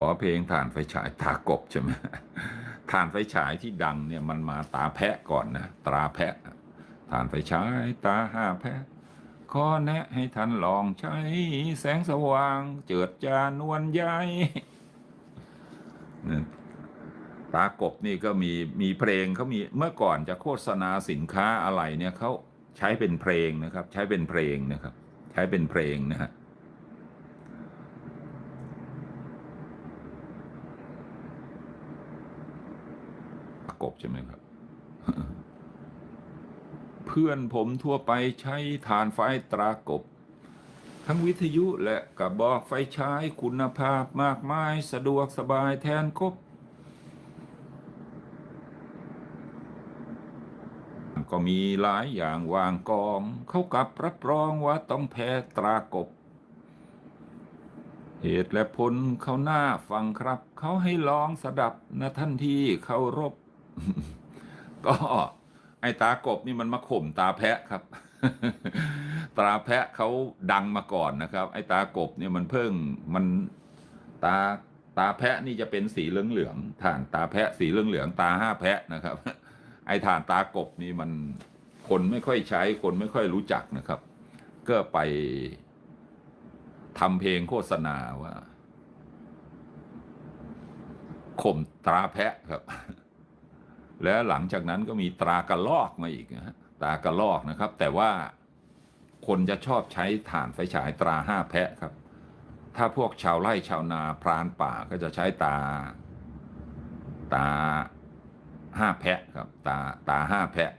ขอเพลงถ่านไฟฉายตากบใช่ไหมถ่านไฟฉายที่ดังเนี่ยมันมาตาแพะก่อนนะตราแพะถ่านไฟฉายตาห้าแพะขอแนะให้ท่านลองใช้แสงสว่าง เจิดจานวลใยตากบนี่ก็มีมีเพลงเขามีเมื่อก่อนจะโฆษณาสินค้าอะไรเนี่ยเขาใช้เป็นเพลงนะครับ ใช้เป็นเพลงนะครับ ใช้เป็นเพลงนะฮะ ประกบใช่ไหมครับ เพื่อนผมทั่วไปใช้ฐานไฟตรากบ ทั้งวิทยุและกระบอกไฟฉายคุณภาพมากมายสะดวกสบายแทนกบ ก็มีหลายอย่างวางกอง เขากับรับรองว่าต้องแพ้ตรากบเหตุและผลเขาหน้าฟังครับ เขาให้ลองสดับนะท่านที่เคารพ ก็ไอ้ตากบนี่มันมาข่มตาแพะครับ ตาแพะเขาดังมาก่อนนะครับ ไอ้ตากบเนี่ยมันเพิ่งมันตาตาแพะนี่จะเป็นสีเหลืองเหลืองๆถ่านตาแพะสีเหลืองเหลืองๆตาห้าแพะนะครับ ไอ้ถ่านตากบนี่มันคนไม่ค่อยใช้คนไม่ค่อยรู้จักนะครับ ก็ไปทำเพลงโฆษณาว่าข่มตาแพะครับ แล้วหลังจากนั้นก็มีตรากระลอกมาอีกนะฮะตรากระลอกนะครับ แต่ว่าคนจะชอบใช้ฐานไฟฉายตราห้าแพะครับ ถ้าพวกชาวไร่ชาวนาพรานป่าก็จะใช้ตา ตาห้าแพะครับ ตาตาห้าแพะ